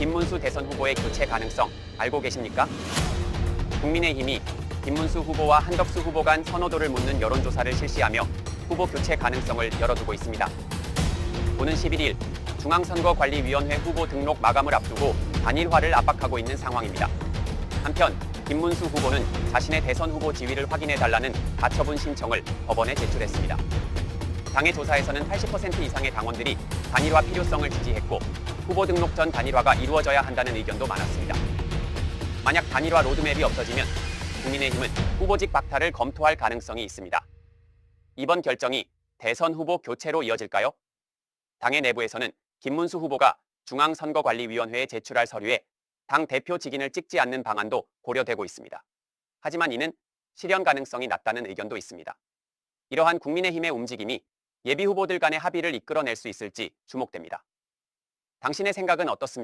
김문수 대선 후보의 교체 가능성 알고 계십니까? 국민의힘이 김문수 후보와 한덕수 후보 간 선호도를 묻는 여론조사를 실시하며 후보 교체 가능성을 열어두고 있습니다. 오는 11일 중앙선거관리위원회 후보 등록 마감을 앞두고 단일화를 압박하고 있는 상황입니다. 한편 김문수 후보는 자신의 대선 후보 지위를 확인해 달라는 가처분 신청을 법원에 제출했습니다. 당의 조사에서는 80% 이상의 당원들이 단일화 필요성을 지지했고 후보 등록 전 단일화가 이루어져야 한다는 의견도 많았습니다. 만약 단일화 로드맵이 없어지면 국민의힘은 후보직 박탈을 검토할 가능성이 있습니다. 이번 결정이 대선 후보 교체로 이어질까요? 당의 내부에서는 김문수 후보가 중앙선거관리위원회에 제출할 서류에 당 대표 직인을 찍지 않는 방안도 고려되고 있습니다. 하지만 이는 실현 가능성이 낮다는 의견도 있습니다. 이러한 국민의힘의 움직임이 예비 후보들 간의 합의를 이끌어낼 수 있을지 주목됩니다. 당신의 생각은 어떻습니까?